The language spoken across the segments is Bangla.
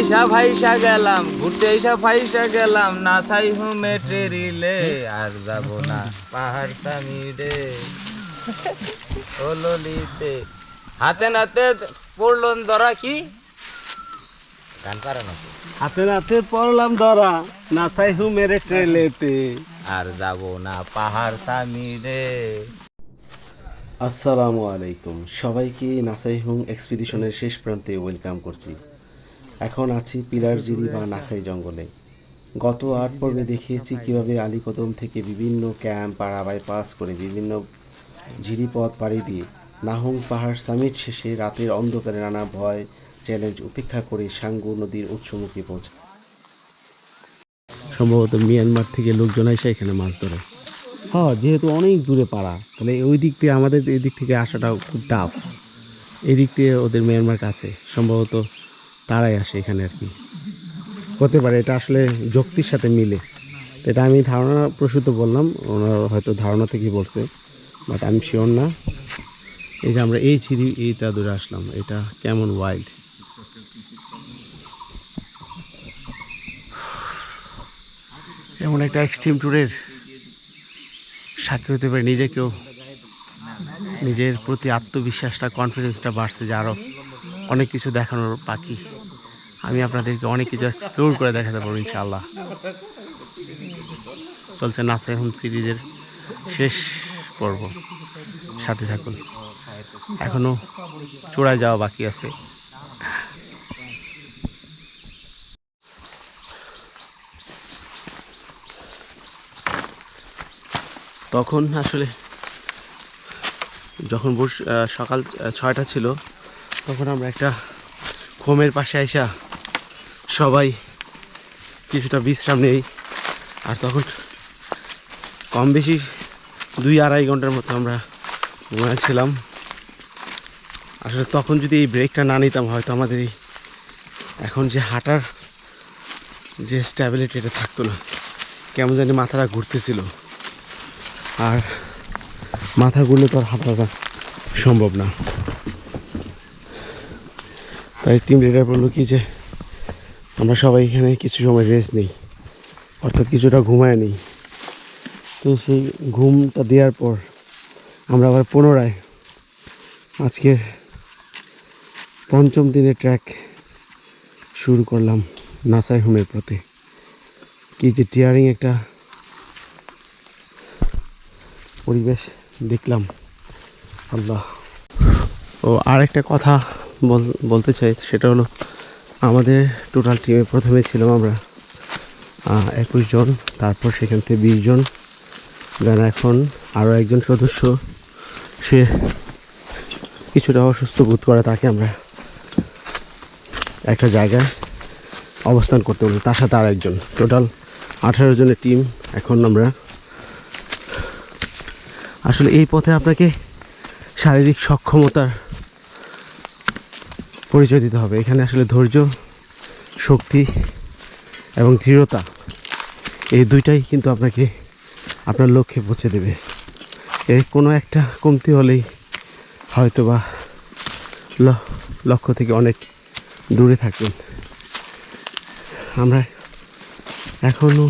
আইসা ভাইসা গেলাম ঘুরতে আইসা ভাইসা গেলাম না সাই হুমে ট্রেরিলে আর যাব না পাহাড় সামিরে ওললিতে। হাতে নাতে পড়লন ধরা কি? গান পারে নাকি? হাতে নাতে পড়লাম ধরা না চাই হু মেরে ট্রেলেতে আর যাব না পাহাড় সামিরে আসসালামু আলাইকুম। সবাইকে নাসাই হুং এক্সপিডিশনের শেষ প্রান্তে ওয়েলকাম করছি। এখন আছি পিলারজিরি বা নাসাই জঙ্গলে। গত আট পর্বে দেখিয়েছি কীভাবে আলীকদম থেকে বিভিন্ন ক্যাম্প, পাড়া বাইপাস করে বিভিন্ন ঝিরিপথ পাড়ি দিয়ে নাহং পাহাড় সামিট শেষে রাতের অন্ধকারে নানা ভয়, চ্যালেঞ্জ উপেক্ষা করে সাঙ্গু নদীর উৎসমুখে পৌঁছে সম্ভবত মিয়ানমার থেকে লোকজন এসে এখানে মাছ ধরে। হ্যাঁ যেহেতু অনেক দূরে পাড়া, তাহলে ওই দিক দিয়ে আমাদের এই দিক থেকে আসাটাও খুব টাফ এই দিক দিয়ে ওদের মিয়ানমার কাছে। সম্ভবত তারাই আসে এখানে আর কি। হতে পারে এটা আসলে যুক্তির সাথে মিলে। এটা আমি ধারণা প্রসূত বললাম, ওনার হয়তো ধারণা থেকেই বলছে, বাট আমি শিওর না। এই যে আমরা এই ছিরি এইটা দূরে আসলাম, এটা কেমন ওয়াইল্ড এমন একটা এক্সট্রিম ট্যুরের সাক্ষী হতে পারে, নিজেকেও নিজের প্রতি আত্মবিশ্বাসটা কনফিডেন্সটা বাড়ছে যে আরও অনেক কিছু দেখানোর বাকি। আমি আপনাদেরকে অনেক কিছু এক্সপ্লোর করে দেখাতে পারব ইনশাআল্লাহ। চলছে নাসে হোম সিরিজের শেষ পর্ব। সাথে থাকুন। এখনও চূড়ায় যাওয়া বাকি আছে। তখন আসলে যখন সকাল ছয়টা ছিল, তখন আমরা একটা খোমের পাশে আইসা সবাই কিছুটা বিশ্রাম নেই। আর তখন কম বেশি দুই আড়াই ঘণ্টার মতো আমরা ঘুমাচ্ছিলাম আসলে তখন যদি এই ব্রেকটা না নিতাম, হয়তো আমাদের এই এখন যে হাঁটার যে স্ট্যাবিলিটি এটা থাকতো না। কেমন জানি মাথাটা ঘুরতেছিল। আর মাথা ঘুরলে তো আর হাঁটাটা সম্ভব না। তাই টিম লিডার বলল কি যে আমরা সবাই এখানে কিছু সময় রেস্ট নিই। অর্থাৎ কিছুটা ঘুমায় নিই। তো সেই ঘুমটা দেওয়ার পর আমরা আবার পুনরায় আজকের পঞ্চম দিনের ট্র্যাক শুরু করলাম নাসাই হোমের পথে। কি যে টিয়ারিং একটা পরিবেশ দেখলাম। আল্লাহ। ও আর একটা কথা বল- বলতে চাই, সেটা হলো আমাদের টোটাল টিমে প্রথমে ছিলাম আমরা একুশ জন, তারপর সেখান থেকে বিশ জন। দেন এখন আরও একজন সদস্য, সে কিছুটা অসুস্থ বোধ করে তাকে আমরা একটা জায়গায় অবস্থান করতে বলি তার সাথে আর একজন টোটাল আঠারো জনের টিম এখন আমরা। আসলে এই পথে আপনাকে শারীরিক সক্ষমতার পরিচয় দিতে হবে। এখানে আসলে ধৈর্য, শক্তি এবং দৃঢ়তা, এই দুইটাই কিন্তু আপনাকে আপনার লক্ষ্যে পৌঁছে দেবে। এর কোনো একটা কমতি হলেই হয়তো বা লক্ষ্য থেকে অনেক দূরে থাকবেন। আমরা এখনও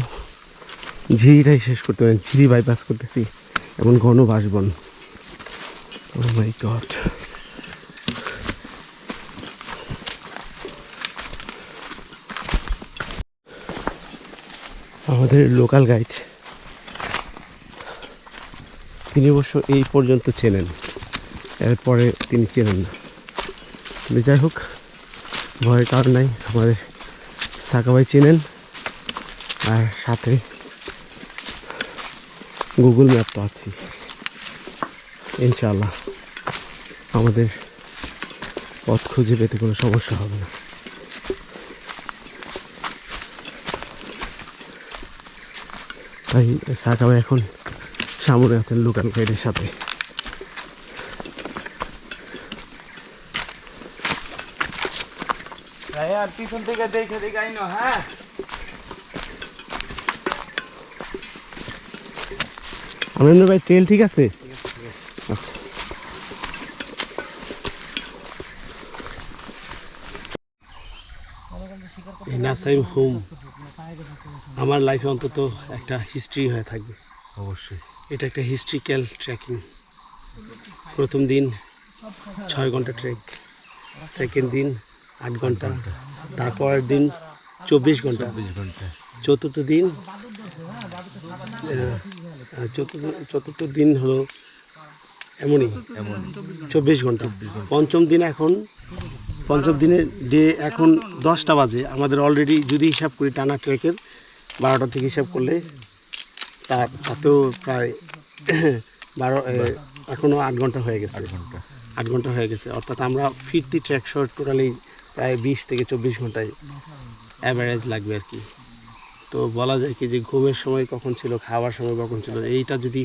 ঝিরিটাই শেষ করতে পারেন, ঝিরি বাইপাস করতেছি, এমন ঘন বাসবন। ও মাই গড আমাদের লোকাল গাইড। তিনি অবশ্য এই পর্যন্ত চেনেন। এরপরে তিনি চেনেন না। যাই হোক ভয়ের কারণ নাই, আমাদের সাকাবাই চেনেন। আর সাথে গুগল ম্যাপ তো আছেই। ইনশাআল্লাহ আমাদের পথ খুঁজে পেতে কোনো সমস্যা হবে না। তাই সাকাবাই এখন সামনে আছেন লোকাল গাইডের সাথে। আর পিছন থেকে দেখে দেখে আইনো হ্যাঁ? আনন্দ ভাই তেল ঠিক আছে? আচ্ছা। আমার লাইফে অন্তত একটা হিস্ট্রি হয়ে থাকবে। অবশ্যই। এটা একটা হিস্ট্রিক্যাল ট্রেকিং প্রথম দিন ছয় ঘণ্টা ট্রেক সেকেন্ড দিন আট ঘণ্টা তারপরের দিন চব্বিশ ঘণ্টা চতুর্থ দিন চতুর্থ চতুর্থ দিন হলো এমনই এমন চব্বিশ ঘণ্টা। পঞ্চম দিন এখন পঞ্চম দিনের ডে এখন দশটা বাজে। আমাদের অলরেডি যদি হিসাব করি টানা ট্রেকের বারোটা থেকে হিসাব করলে তার তাতেও প্রায় বারো এখনও আট ঘণ্টা হয়ে গেছে। ঘণ্টা। আট ঘণ্টা হয়ে গেছে। অর্থাৎ আমরা ফিরতি ট্র্যাক শট টোটালি প্রায় বিশ থেকে চব্বিশ ঘন্টায় অ্যাভারেজ লাগবে আর কি। তো বলা যায় কি যে ঘুমের সময় কখন ছিল খাওয়ার সময় কখন ছিল এইটা যদি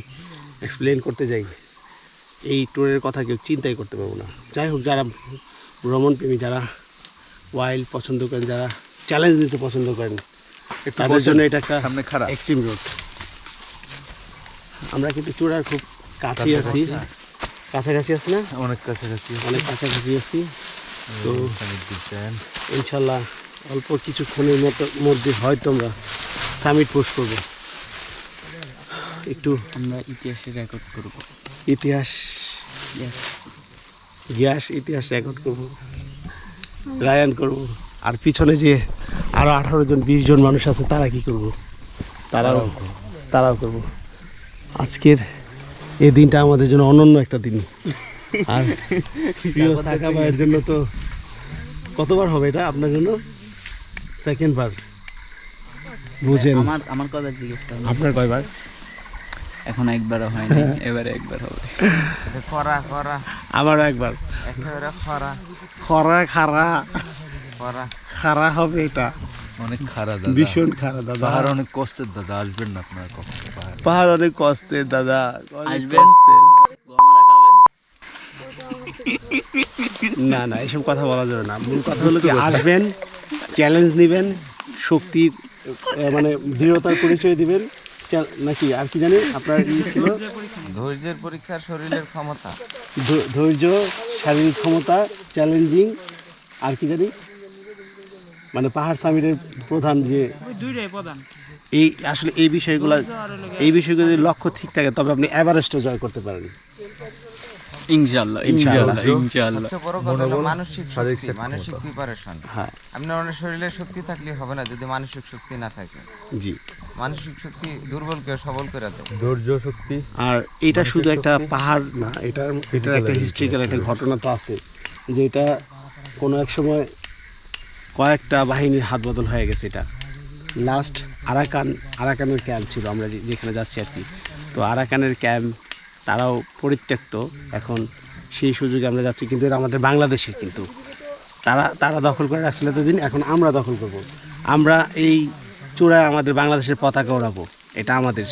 এক্সপ্লেন করতে যাই এই ট্যুরের কথা কেউ চিন্তাই করতে পারব না। যাই হোক যারা ভ্রমণপ্রেমী যারা ওয়াইল্ড পছন্দ করেন যারা চ্যালেঞ্জ নিতে পছন্দ করেন তাদের জন্য এটা একটা খারাপ এক্সট্রিম রোড আমরা কিন্তু চূড়ার খুব কাছে আছি। কাছাকাছি। আছি না? অনেক কাছাকাছি অনেক কাছাকাছি আছি। তো ইনশাল্লাহ অল্প কিছুক্ষণের মতো মধ্যে হয়তো আমরা সামিট পোস্ট করব। একটু আমরা ইতিহাসে রেকর্ড করব। ইতিহাস গ্যাস ইতিহাস রেকর্ড করব। রায়ান করব। আর পিছনে যে আরও আঠারো জন বিশ জন মানুষ আছে তারা কি করব? তারাও তারাও করব। আজকের এই দিনটা আমাদের জন্য অনন্য একটা দিন। আর প্রিয় সাকা ভাইয়ের জন্য তো কতবার হবে এটা আপনার জন্য? সেকেন্ড বার। বুঝেন। আমার আমার কথা জিজ্ঞেস করুন আপনার কয়বার? এখন একবারও হয়নি এবারে একবার হবে। খরা খরা। আমারও একবার। একেবারে খরা। খরা খারা। খরা। খারা হবে এটা। অনেক খারাপ দাদা। ভীষণ খারাপ দাদা। পাহাড় অনেক কষ্টের দাদা আসবেন না আপনারা কখনো পাহাড়। পাহাড় অনেক কষ্টের দাদা আসবেন? কষ্টের। গমারা খাবেন? না না এসব কথা বলা যাবে না। মূল কথা হলো কি আসবেন চ্যালেঞ্জ নেবেন শক্তির মানে দৃঢ়তার পরিচয় দিবেন। নাকি আর কি জানি আপনার ছিল? ধৈর্যের পরীক্ষার শরীরের ক্ষমতা। ধৈর্য শারীরিক ক্ষমতা চ্যালেঞ্জিং আর কি জানি? মানে পাহাড় সামিটের প্রধান যে প্রধান। এই আসলে এই বিষয়গুলো এই বিষয়গুলো যদি লক্ষ্য ঠিক থাকে তবে আপনি এভারেস্টও জয় করতে পারেন। ইনশাআল্লাহ ইনশাআল্লাহ। ইনশাআল্লাহ। সবচেয়ে বড় কথা হলো মানসিক শক্তি মানসিক প্রিপারেশন হ্যাঁ। আপনার অনেক শরীরের শক্তি থাকলে হবে না যদি মানসিক শক্তি না থাকে। জি। মানসিক শক্তি দুর্বলকে সবল করে দেয়। ধৈর্য শক্তি। আর এটা শুধু একটা পাহাড় না এটার এটার একটা হিস্ট্রিক্যাল একটা ঘটনা তো আছে যে এটা কোনো এক সময় কয়েকটা বাহিনীর হাত বদল হয়ে গেছে এটা। লাস্ট আরাকান আরাকানের ক্যাম্প ছিল আমরা যেখানে যাচ্ছি আর কি। তো আরাকানের ক্যাম্প তারাও পরিত্যক্ত। এখন সেই সুযোগে আমরা যাচ্ছি কিন্তু এটা আমাদের বাংলাদেশের কিন্তু। তারা তারা দখল করে রাখছিল এতদিন এখন আমরা দখল করব। আমরা এই চূড়ায় আমাদের বাংলাদেশের পতাকা ওড়াবো। এটা আমাদের।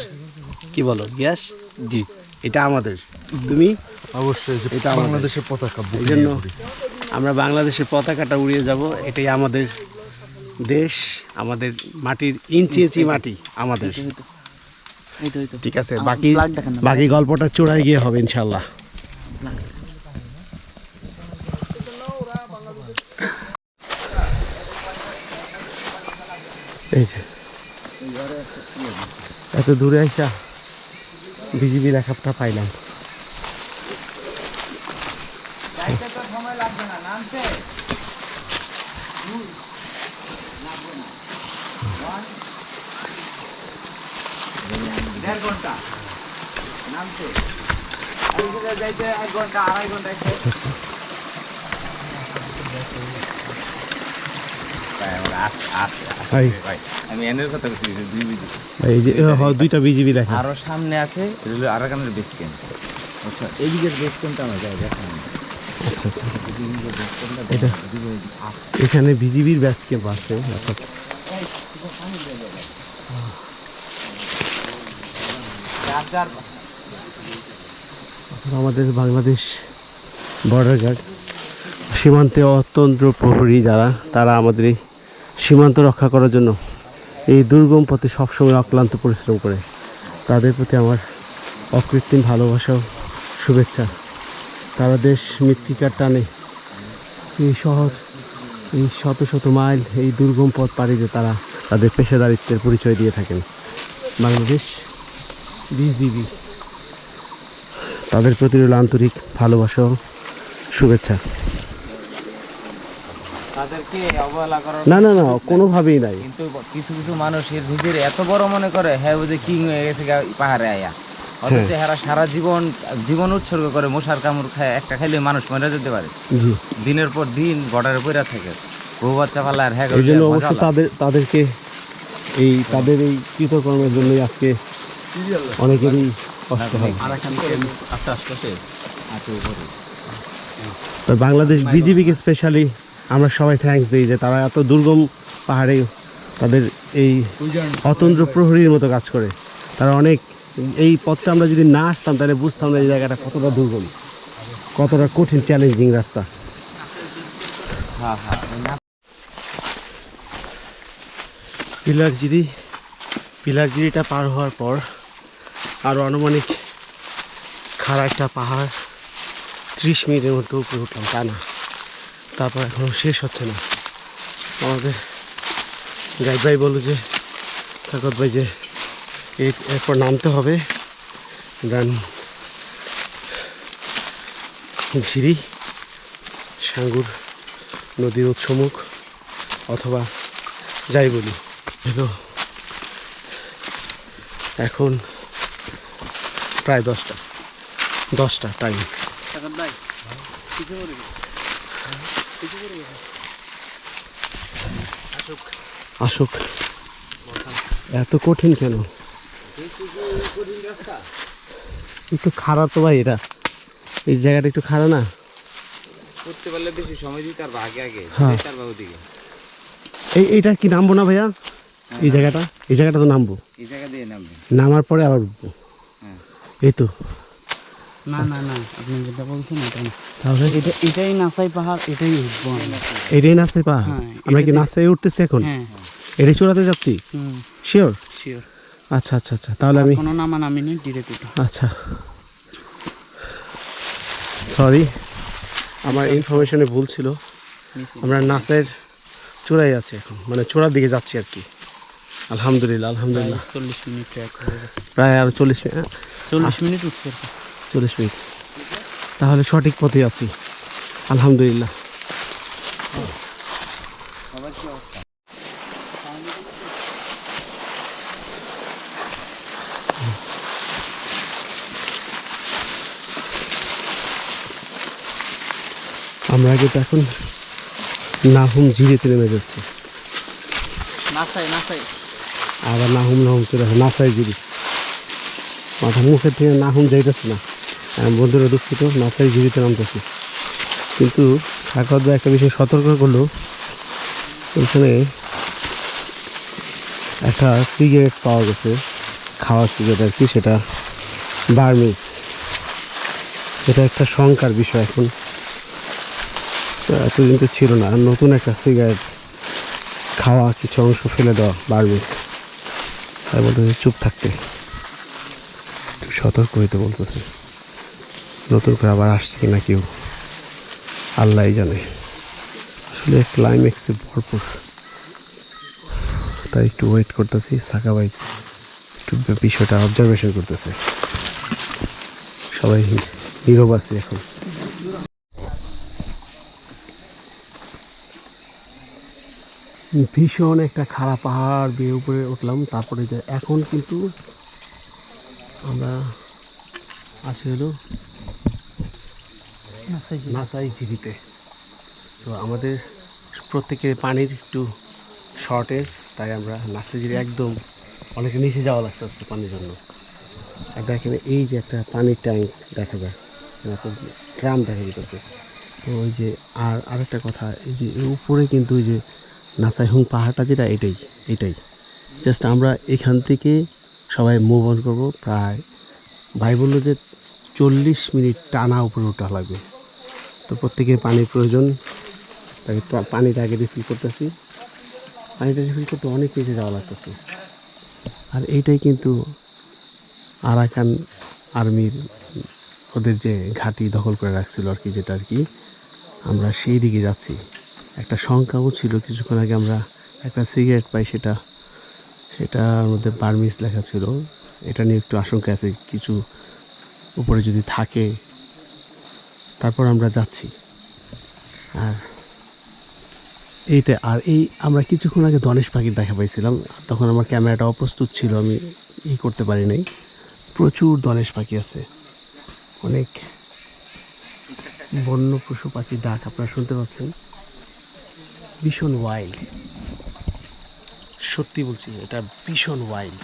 কি বলো? গ্যাস জি। এটা আমাদের। তুমি? অবশ্যই এটা আমাদের। বাংলাদেশের পতাকা এই জন্য। আমরা বাংলাদেশের পতাকাটা উড়িয়ে যাব। এটাই আমাদের দেশ আমাদের মাটির ইঞ্চি ইঞ্চি মাটি আমাদের। ঠিক আছে বাকি বাকি গল্পটা চূড়ায় গিয়ে হবে ইনশাল্লাহ এই যে। এত দূরে আইসা বিজিবি লেখাপটা পাইলাম সময় লাগবে না নামতে দেড় ঘণ্টা নামতে আমি যদি যাইতে এক ঘণ্টা আড়াই ঘণ্টা আচ্ছা আচ্ছা ভাই আমি এনের কথা বলছি দুই বিজি এই যে হ, দুইটা বিজিবি লেখা আরও সামনে আছে রেল আরাকানের বেস ক্যাম্প আচ্ছা এইদিকের বেস ক্যাম্পটা আমার যায় দেখা আচ্ছা আচ্ছা। এটা এখানে বিজিবির ব্যাচ ক্যাম্প আছে অর্থাৎ আমাদের বাংলাদেশ বর্ডার গার্ড সীমান্তে অত্যন্ত প্রহরী যারা, তারা আমাদের এই সীমান্ত রক্ষা করার জন্য এই দুর্গম পথে সবসময় অক্লান্ত পরিশ্রম করে। তাদের প্রতি আমার অকৃত্রিম ভালোবাসা শুভেচ্ছা। তারা দেশ মৃত্তিকার টানে। এই শহর, এই শত শত মাইল এই দুর্গম পথ পাড়ি দিয়ে তারা তাদের পেশাদারিত্বের পরিচয় দিয়ে থাকেন। বাংলাদেশ বিজিবি। তাদের প্রতি রইল আন্তরিক ভালোবাসা শুভেচ্ছা। না না না কোনোভাবেই নাই। কিন্তু কিছু কিছু মানুষ এর নিজের এত বড় মনে করে হ্যাঁ বুঝে কিং হয়ে গেছে পাহাড়ে আয়া। অথচ হেরা সারা জীবন জীবন উৎসর্গ করে মশার কামড় খায় একটা খাইলে মানুষ মরে যেতে পারে। জি। দিনের পর দিন বর্ডারে পড়ে থাকে। বউ বাচ্চা পালা আর হ্যাঁ এই জন্য অবশ্য তাদের তাদেরকে এই তাদের এই কৃতকর্মের জন্যই আজকে অনেকেরই আচ্ছা আশপাশে আছে উপরে। তো বাংলাদেশ বিজিবিকে স্পেশালি আমরা সবাই থ্যাঙ্কস দিই যে তারা এত দুর্গম পাহাড়ে তাদের এই অতন্ত্র প্রহরীর মতো কাজ করে। তারা অনেক এই পথটা আমরা যদি না আসতাম তাহলে বুঝতাম না এই জায়গাটা কতটা দুর্গম কতটা কঠিন চ্যালেঞ্জিং রাস্তা। হ্যাঁ হ্যাঁ পিলারজিরি পিলারজিরিটা পার হওয়ার পর আরও আনুমানিক খাড়া একটা পাহাড় ত্রিশ মিনিটের মতো উপরে উঠলাম, তা না। তারপর এখনও শেষ হচ্ছে না। আমাদের গাইড ভাই বলল যে সাকত ভাই যে এর- এরপর নামতে হবে দেন ঝিরি, সাঙ্গুর নদীর উৎসমুখ, অথবা যাই বলি। এখন প্রায় দশটা। দশটা টাইম আসুক। এত কঠিন কেন? একটু খারাপ তো ভাই এটা। এই জায়গাটা একটু খারাপ না? করতে পারলে বেশি সময় দিতে পারব আগে আগে। হ্যাঁ। তার এই এইটা কি নামবো না ভাইয়া? এই জায়গাটা? এই জায়গাটা তো নামবো। এই জায়গা দিয়ে নামবে। নামার পরে আবার উঠবো। হ্যাঁ। এই তো। না না না আপনি যেটা বলছেন এটা না। তাহলে? এটা এটাই নাসাই পাহাড় এটাই উঠবো এটাই নাচে পা হ্যাঁ, আমরা কি নাচে উঠতেছি এখন? হ্যাঁ এটাই চূড়াতে যাচ্ছি? শিওর শিওর আচ্ছা আচ্ছা আচ্ছা তাহলে আমি কোনো নামা নামি নেই ডিরেক্ট উঠো আচ্ছা। সরি আমার ইনফরমেশনে ভুল ছিল। আমরা নাচের চূড়ায় আছি এখন। মানে চূড়ার দিকে যাচ্ছি আর কি। আলহামদুলিল্লাহ আলহামদুলিল্লাহ। চল্লিশ মিনিট হয়ে প্রায় আরও চল্লিশ মিনিট চল্লিশ মিনিট উঠছে চল্লিশ মিনিট। তাহলে সঠিক পথে আছি। আলহামদুলিল্লাহ। আমরা কিন্তু এখন নাহুম ঝিরিতে নেমে যাচ্ছি। নাসাই নাসাই। আবার নাহুম নাহুম চলে আসে নাসাই জিরি মাথা মুখের থেকে নাহুম যাইতেছে না। বন্ধুরা দুঃখিত নাসাই জিরিতে নামতেছি। কিন্তু সাকত একটা বিষয় সতর্ক করল। ওইখানে একটা সিগারেট পাওয়া গেছে, খাওয়া সিগারেট আর কি, সেটা বার্মিজ। এটা একটা শঙ্কার বিষয় এখন। এতদিন তো ছিল না নতুন একটা সিগারেট খাওয়া কিছু অংশ ফেলে দেওয়া, বার্মিজ। তাই বলতেছে চুপ থাকতে। সতর্ক হইতে বলতেছে। নতুন করে আবার আসছে কিনা কেউ? আল্লাহ জানে। আসলে ক্লাইম্যাক্সে ভরপুর। তাই একটু ওয়েট করতেছি, সাকা ভাই একটু বিষয়টা অবজারভেশন করতেছে। সবাই নীরব আছে এখন। ভীষণ একটা খারাপ পাহাড় বেয়ে উপরে উঠলাম। তারপরে যে এখন কিন্তু আমরা আছি হলো নাসাই ঝিরিতে তো আমাদের প্রত্যেকের পানির একটু শর্টেজ তাই আমরা নাসাই ঝিরি একদম অনেক নিচে যাওয়া লাগতেছে পানির জন্য। আর দেখেন এই যে একটা পানির ট্যাঙ্ক দেখা যায় একটা ড্রাম দেখা যেতেছে তো ওই যে আর আরেকটা কথা এই যে উপরে কিন্তু ওই যে নাসাইহুং পাহাড়টা যেটা এটাই এটাই। জাস্ট আমরা এখান থেকে সবাই মুভ অন করব। প্রায় ভাই বলল যে চল্লিশ মিনিট টানা উপরে ওঠা লাগবে। তো প্রত্যেকের পানির প্রয়োজন। পা- পানিটা আগে রিফিল করতেছি। পানিটা রিফিল করতে অনেক নিচে যাওয়া লাগতেছে। আর এইটাই কিন্তু আরাকান আর্মির ওদের যে ঘাঁটি দখল করে রাখছিল আর কি, যেটা আর কি আমরা সেই দিকে যাচ্ছি। একটা শঙ্কাও ছিল, কিছুক্ষণ আগে আমরা একটা সিগারেট পাই সেটা সেটার মধ্যে বার্মিস লেখা ছিল। এটা নিয়ে একটু আশঙ্কা আছে, কিছু উপরে যদি থাকে, তারপর আমরা যাচ্ছি। আর এইটা, আর এই আমরা কিছুক্ষণ আগে ধনেশ পাখির দেখা পাইছিলাম তখন আমার ক্যামেরাটা অপ্রস্তুত ছিল, আমি ই করতে পারি নাই। প্রচুর ধনেশ পাখি আছে। অনেক বন্য পশু পাখির ডাক আপনারা শুনতে পাচ্ছেন। ভীষণ ওয়াইল্ড সত্যি বলছি এটা ভীষণ ওয়াইল্ড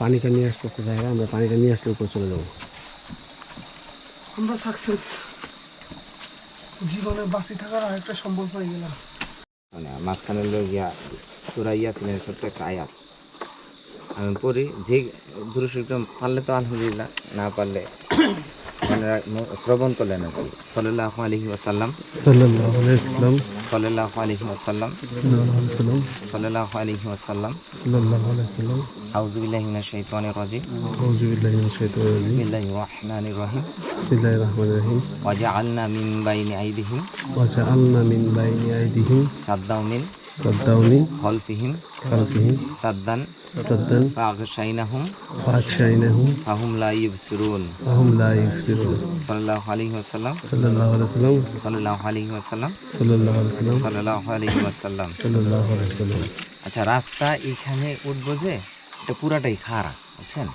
পানিটা নিয়ে আসতেছে ভাইরা আমরা পানিটা নিয়ে আসলে উপরে চলে যাব। আমরা সাকসেস জীবনে বাঁচি থাকার আরেকটা সম্বল পাই গেলাম। মানে মাঝখানে লোক ইয়া সুরা ইয়াসিনের ছোট্ট একটা আয়াত। আমি পড়ি যে দুরুশরীফটা পারলে তো আলহামদুলিল্লাহ না পারলে ম- শ্রবণ করলেন আর কি। সাল্লাহ আলহি আসাল্লাম সাল্লাম সাল্লাহ আলহি আসাল্লাম সাল্লাহ আলহি আসাল্লাম আউজুবিল্লাহ শাইতানির রাজিম। আউযু বিল্লাহি মিনাশ শাইতানির রাজিম। বিসমিল্লাহির রহমানির রহিম। বিসমিল্লাহির রহমানির রহিম। ওয়াজআলনা মিন বাইনি আইদিহিম। ওয়া জাআলনা মিন বাইনি আইদিহিম। সাদ্দাও মিন খলফিহিম সাদ্দান সাদ্দান ফাগশাইনাহুম ফাকশাইনাহুম ফাহুম লা ইবসিরুন ফাহুম লা ইউবসিরুন সাল্লাল্লাহু আলাইহি ওয়াসাল্লাম সাল্লাল্লাহু আলাইহি সাল্লাম সাল্লাল্লাহু আলাইহি ওয়াসাল্লাম সাল্লাল্লাহু আলাইহি সাল্লাম সাল্লাল্লাহু আলাইহি ওয়াসাল্লাম সাল্লাল্লাহু আলাইহি সাল্লাম আচ্ছা রাস্তা এখানে উঠবো যে এটা পুরাটাই খাড়া বুঝছেন?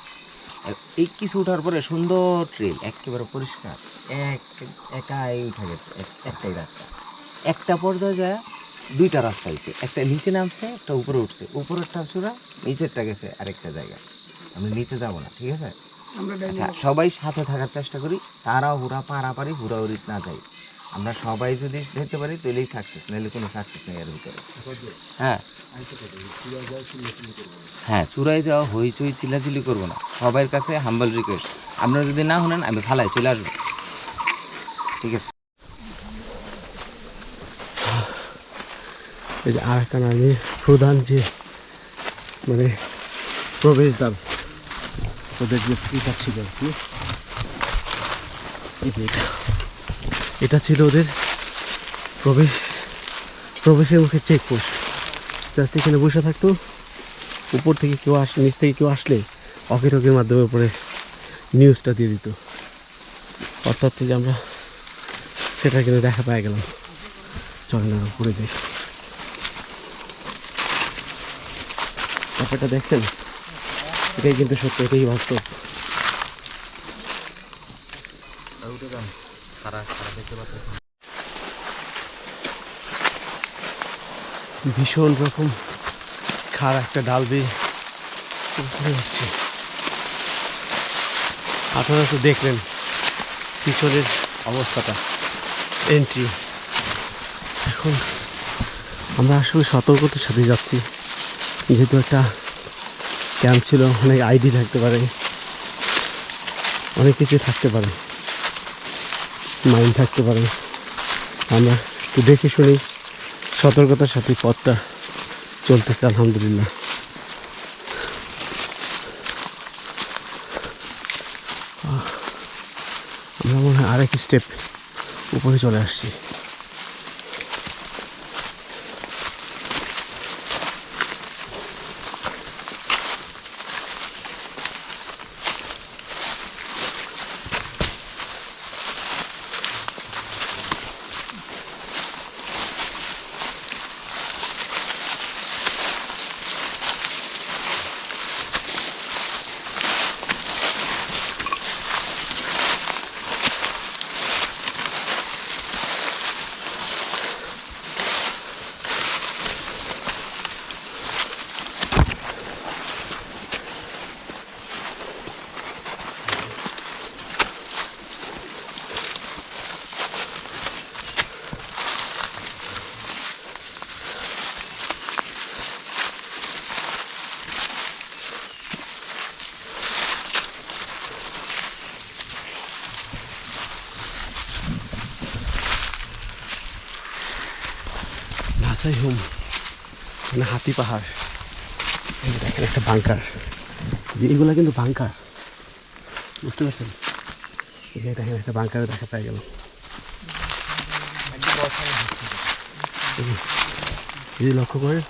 এই কিছু ওঠার পরে সুন্দর ট্রেল একেবারে পরিষ্কার। এক একাই উঠে গেছে একটাই রাস্তা। একটা পর্যায়ে যায় দুইটা রাস্তা হয়েছে একটা নিচে নামছে একটা উপরে উঠছে। উপরেরটা সুরা নিচেরটা গেছে আরেকটা জায়গা আমি নিচে যাব না ঠিক আছে? আচ্ছা সবাই সাথে থাকার চেষ্টা করি তারা হুরা পারাপারি হুড়াহুড়ি না যাই আমরা সবাই যদি ধরতে পারি তাহলেই সাকসেস নাহলে কোনো সাকসেস নেই এর ভিতরে। হ্যাঁ। হ্যাঁ চূড়ায় যাওয়া হইচই চিলাচিলি করব না। সবার কাছে হাম্বল রিকোয়েস্ট আপনারা যদি না শুনেন আমি ফালাই চলে আসব। ঠিক আছে? এই যে আরাকান আর্মির প্রধান যে মানে প্রবেশদ্বার। ওদের যে এটা ছিল আর কি। এটা। এটা ছিল ওদের প্রবেশ, প্রবেশের মুখে চেকপোস্ট জাস্ট এখানে বসে থাকতো। উপর থেকে কেউ আস, নিচ থেকে কেউ আসলে অকে টকের মাধ্যমে উপরে নিউজটা দিয়ে দিত। অর্থাৎ যে আমরা সেটা কিন্তু দেখা পাই গেলাম। চলেন না, উপরে যাই। ব্যাপারটা দেখছেন? এটাই কিন্তু সত্য, এটাই বাস্তব। ভীষণ রকম খার একটা ডাল দিয়ে হচ্ছে। আপনারা তো দেখলেন পিছনের অবস্থাটা এন্ট্রি এখন আমরা আসলে সতর্কতার সাথে যাচ্ছি। যেহেতু একটা ক্যাম্প ছিল অনেক আইডি থাকতে পারে। অনেক কিছু থাকতে পারে। মাইন্ড থাকতে পারে। আমরা একটু দেখে শুনি সতর্কতার সাথে পথটা চলতেছে, আলহামদুলিল্লাহ। আমরা মনে হয় আরেক স্টেপ উপরে চলে আসছি। ভাষাই হোম মানে হাতি পাহাড়। দেখেন একটা বাংকার যে এগুলো কিন্তু বাংকার বুঝতে পারছেন? এই যে দেখেন একটা বাংকারে দেখা পাই গেল যদি লক্ষ্য করেন?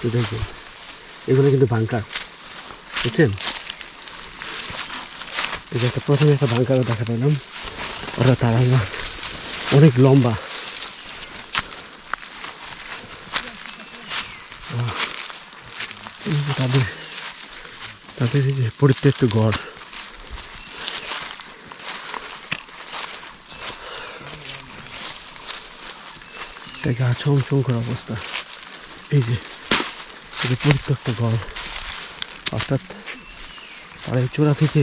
তো দেখবেন এগুলো কিন্তু বাংকার বুঝছেন? এই যে একটা প্রথমে একটা বাংকারও দেখা পেলাম। ওরা তারা অনেক লম্বা। তাদের তাদের এই যে পরিত্যক্ত গড় এটা গা ছমছম করা অবস্থা এই যে পরিত্যক্ত গড় অর্থাৎ তারা এই চূড়া থেকে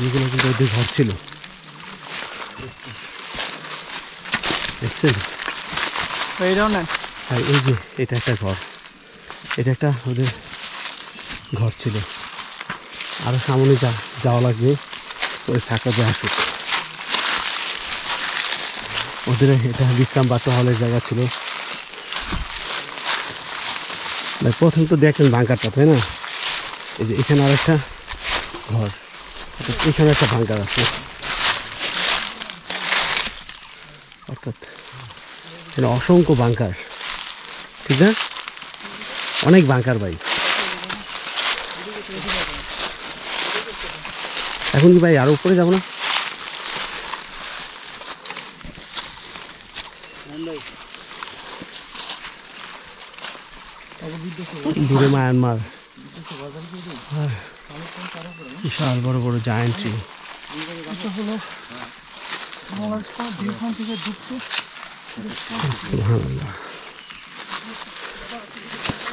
যেগুলো কিন্তু ওদের ঘর ছিল। দেখছেন? এইটাও এই যে এটা একটা ঘর। এটা একটা ওদের ঘর ছিল। আরও সামনে যা যাওয়া লাগবে ওই সাকাতে আসুক। ওদের এটা বিশ্রাম বাচ্চা হলের জায়গা ছিল। প্রথম তো দেখেন বাঙ্কারটা তাই না? এই যে এখানে আর একটা ঘর। এখানে একটা বাঙ্কার আছে। অর্থাৎ এখানে অসংখ্য বাঙ্কার। ঠিক না? অনেক বাঙ্কার ভাই। এখন কি ভাই আরও উপরে যাব না? দূরে মায়ানমার হ্যাঁ। বিশাল বড় বড় জায়েন্ট ট্রি থেকে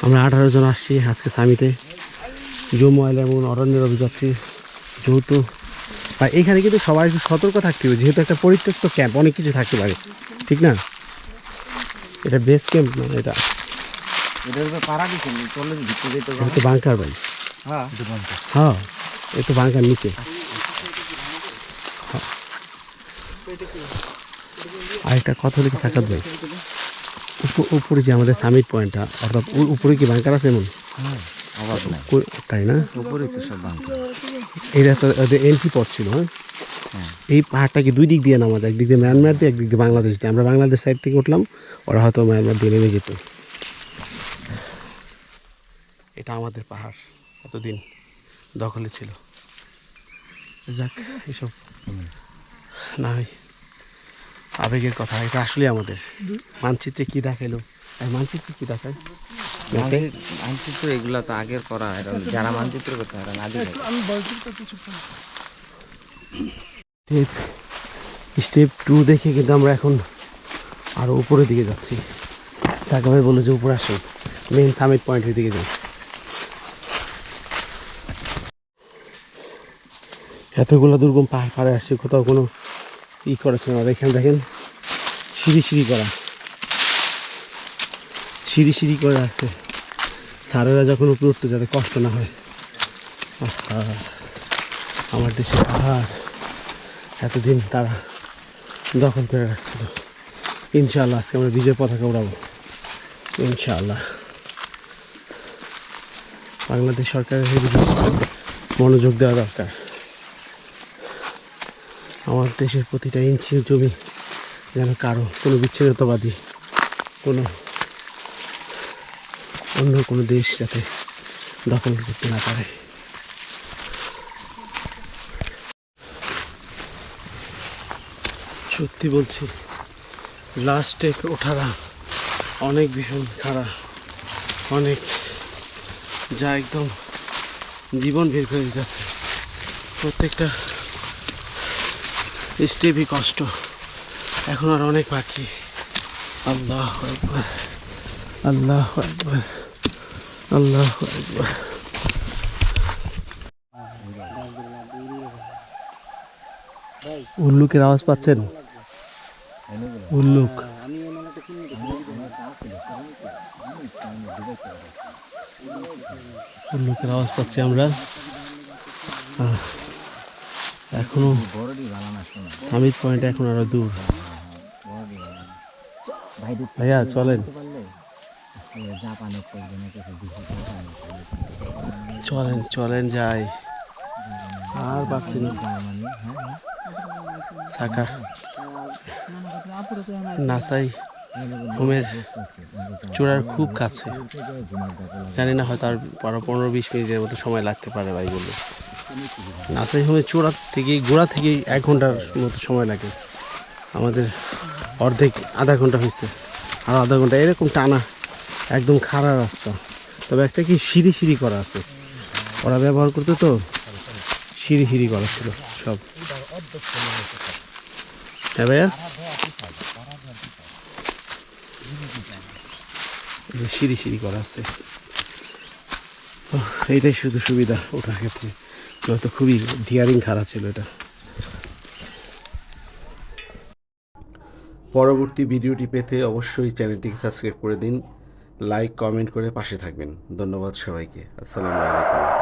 আমরা আঠারো জন আসছি আজকে সামিতে। জম্মু আইলা এবং অরণ্যের অভিযাত্রী যেহেতু বা এখানে কিন্তু সবাই একটু সতর্ক থাকতে হবে যেহেতু একটা পরিত্যক্ত ক্যাম্প অনেক কিছু থাকতে পারে। ঠিক না? এটা বেস ক্যাম্প না এটা? এটা বাংকার ভাই। হ্যাঁ। হ্যাঁ। এ তো বাংকার নিচে। হ্যাঁ। আরেকটা কথা হলো কি সাকাত ভাই। উপ- উপরে যে আমাদের সামিট পয়েন্টটা অর্থাৎ উপরে কি বাংকার আছে এমন? নাই। তাই না? উপরে তো সব বাংলা এটা তো এন্ট্রি পথ ছিল হ্যাঁ? এই পাহাড়টাকে দুই দিক দিয়ে নামা যায় একদিক দিয়ে মিয়ানমার দিয়ে একদিক দিয়ে বাংলাদেশ দিয়ে? আমরা বাংলাদেশ সাইড থেকে উঠলাম ওরা হয়তো মিয়ানমার দিয়ে নেমে যেত। এটা আমাদের পাহাড় এতদিন। দখলে ছিল। যাক এসব না হয়। আবেগের কথা এটা আসলে আমাদের। মানচিত্রে কি দেখাইলো? আর মানচিত্রে কি দেখায়? মানচিত্র এগুলো তো আগের করা এরা যারা মানচিত্র বলছি কিছু স্টেপ স্টেপ টু দেখে কিন্তু আমরা এখন আরও উপরের দিকে যাচ্ছি। তাকে বলল যে উপরে আসো মেন সামিট পয়েন্টের দিকে যাই এতগুলো দুর্গম পাহাড় পাড়ে আসছে, কোথাও কোনো ই করেছে আর এখানে দেখেন, সিঁড়ি সিঁড়ি করা। সিঁড়ি সিঁড়ি করে আসছে। স্যারেরা যখন উপরে উঠতে যাতে কষ্ট না হয়। আমার দেশের পাহাড়। এতদিন তারা দখল করে রাখছিল। ইনশাআল্লাহ আজকে আমরা বিজয় পতাকা উড়াবো। ইনশাআল্লাহ। বাংলাদেশ সরকারের মনোযোগ দেওয়া দরকার। আমার দেশের প্রতিটা ইঞ্চি জমি যেন কারও কোনো বিচ্ছিন্নতাবাদী, কোনো অন্য কোনো দেশ যাতে দখল করতে না পারে। সত্যি বলছি লাস্ট ওঠারা অনেক ভীষণ খারাপ। অনেক যা একদম জীবন বের করে দিতেছে। প্রত্যেকটা স্টেপই কষ্ট। এখন আর অনেক বাকি। আল্লাহ একবার আল্লাহ একবার আল্লাহ একবার উল্লুকের আওয়াজ পাচ্ছেন? উল্লুক। উল্লুকের আওয়াজ পাচ্ছি আমরা। আহ, এখনও সামিট পয়েন্ট এখন আরও দূর। ভাই ভাইয়া, চলেন। চলেন চলেন যাই। আর পাচ্ছি না। নাসাই হোমের চূড়ার খুব কাছে। জানি না হয়তো আর পনেরো বিশ মিনিটের মতো সময় লাগতে পারে বাইকগুলো নাসাই হোমের চূড়া থেকেই গোড়া থেকেই এক ঘণ্টার মতো সময় লাগে। আমাদের অর্ধেক আধা ঘণ্টা হয়েছে। আর আধা ঘণ্টা এরকম টানা, একদম খাড়া রাস্তা। তবে একটা কি সিঁড়ি সিঁড়ি করা আছে। ওরা ব্যবহার করতে তো, সিঁড়ি সিঁড়ি করা ছিল সব। হ্যাঁ ভাইয়া? সিঁড়ি সিঁড়ি করা আছে। এইটাই শুধু সুবিধা ওঠার ক্ষেত্রে। নয়তো খুবই ডিয়ারিং খারাপ ছিল এটা। পরবর্তী ভিডিওটি পেতে অবশ্যই চ্যানেলটিকে সাবস্ক্রাইব করে দিন। লাইক, কমেন্ট করে পাশে থাকবেন। ধন্যবাদ সবাইকে। আসসালামু আলাইকুম।